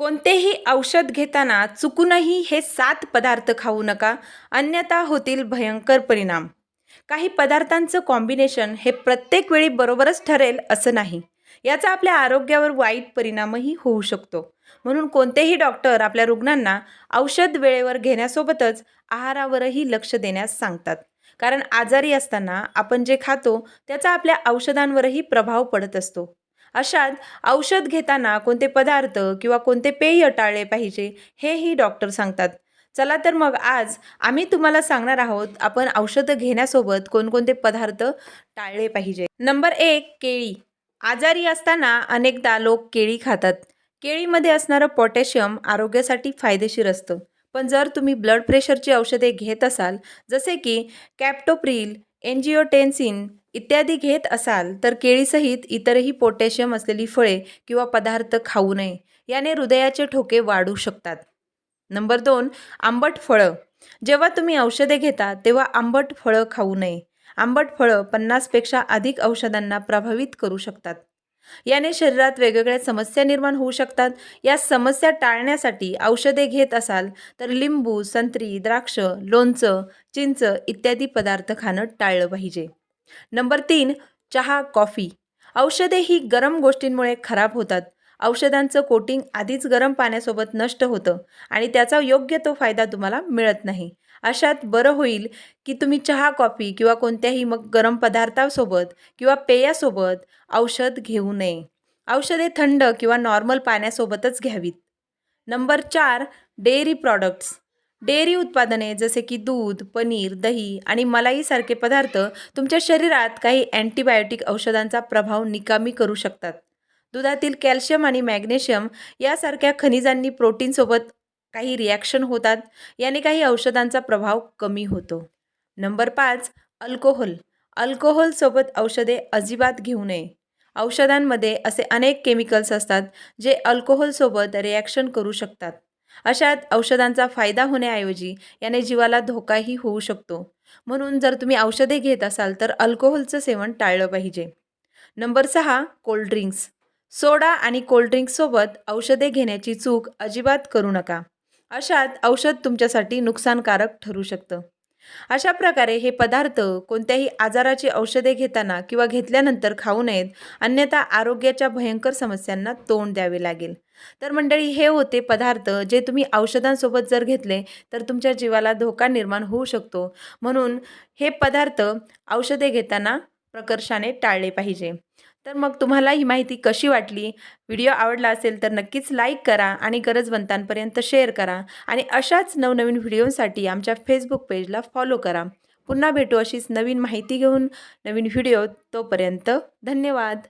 कोणतेही औषध घेताना चुकूनही हे सात पदार्थ खाऊ नका अन्यथा होतील भयंकर परिणाम. काही पदार्थांचं कॉम्बिनेशन हे प्रत्येक वेळी बरोबरच ठरेल असं नाही. याचा आपल्या आरोग्यावर वाईट परिणामही होऊ शकतो. म्हणून कोणतेही डॉक्टर आपल्या रुग्णांना औषध वेळेवर घेण्यासोबतच आहारावरही लक्ष देण्यास सांगतात. कारण आजारी असताना आपण जे खातो त्याचा आपल्या औषधांवरही प्रभाव पडत असतो. अशात औषध घेताना कोणते पदार्थ किंवा कोणते पेय टाळले पाहिजे हेही डॉक्टर सांगतात. चला तर मग आज आम्ही तुम्हाला सांगणार आहोत आपण औषधं घेण्यासोबत कोणकोणते पदार्थ टाळले पाहिजे. नंबर एक केळी. आजारी असताना अनेकदा लोक केळी खातात. केळीमध्ये असणारं पोटॅशियम आरोग्यासाठी फायदेशीर असतं. पण जर तुम्ही ब्लड प्रेशरची औषधे घेत असाल जसे की कॅप्टोप्रिल एन्जिओटेन्सिन इत्यादी घेत असाल तर केळीसहित इतरही पोटॅशियम असलेली फळे किंवा पदार्थ खाऊ नये. याने हृदयाचे ठोके वाढू शकतात. नंबर दोन आंबट फळं. जेव्हा तुम्ही औषधे घेता तेव्हा आंबट फळं खाऊ नये. आंबट फळं पन्नासपेक्षा अधिक औषधांना प्रभावित करू शकतात. याने शरीरात वेगवेगळ्या समस्या निर्माण होऊ शकतात. या समस्या टाळण्यासाठी औषधे घेत असाल तर लिंबू संत्री द्राक्ष लोणचं चिंच इत्यादी पदार्थ खाणं टाळलं पाहिजे. नंबर तीन चहा कॉफी. औषधे ही गरम गोष्टींमुळे खराब होतात. औषधांचं कोटिंग आधीच गरम पाण्यासोबत नष्ट होतं आणि त्याचा योग्य तो फायदा तुम्हाला मिळत नाही. अशात बरं होईल की तुम्ही चहा कॉफी किंवा कोणत्याही मग गरम पदार्थासोबत किंवा पेयासोबत औषध घेऊ नये. औषधे थंड किंवा नॉर्मल पाण्यासोबतच घ्यावीत. नंबर चार डेअरी प्रॉडक्ट्स. डेअरी उत्पादने जसे की दूध पनीर दही आणि मलाईसारखे पदार्थ तुमच्या शरीरात काही अँटीबायोटिक औषधांचा प्रभाव निकामी करू शकतात. दुधातील कॅल्शियम आणि मॅग्नेशियम यासारख्या खनिजांनी प्रोटीनसोबत काही रिॲक्शन होतात याने काही औषधांचा प्रभाव कमी होतो. नंबर पाच अल्कोहोल. अल्कोहोलसोबत औषधे अजिबात घेऊ नये. औषधांमध्ये असे अनेक केमिकल्स असतात जे अल्कोहोलसोबत रिॲक्शन करू शकतात. अशात औषधांचा फायदा होण्याऐवजी याने जीवाला धोकाही होऊ शकतो. म्हणून जर तुम्ही औषधे घेत असाल तर अल्कोहोलचं सेवन टाळलं पाहिजे. नंबर सहा कोल्ड्रिंक्स सोडा आणि कोल्ड्रिंक्ससोबत औषधे घेण्याची चूक अजिबात करू नका. अशात औषध तुमच्यासाठी नुकसानकारक ठरू शकतं. अशा प्रकारे हे पदार्थ कोणत्याही आजाराची औषधे घेताना किंवा घेतल्यानंतर खाऊ नयेत अन्यथा आरोग्याच्या भयंकर समस्यांना तोंड द्यावे लागेल. तर मंडळी हे होते पदार्थ जे तुम्ही औषधांसोबत जर घेतले तर तुमच्या जीवाला धोका निर्माण होऊ शकतो. म्हणून हे पदार्थ औषधे घेताना प्रकर्षाने टाळले पाहिजे. तर मग तुम्हाला ही माहिती कशी वाटली? व्हिडिओ आवडला असेल तर नक्कीच लाईक करा आणि गरजवंतांपर्यंत शेअर करा आणि अशाच नवनवीन व्हिडिओसाठी आमच्या फेसबुक पेजला फॉलो करा. पुन्हा भेटू अशीच नवीन माहिती घेऊन नवीन व्हिडिओ तोपर्यंत धन्यवाद.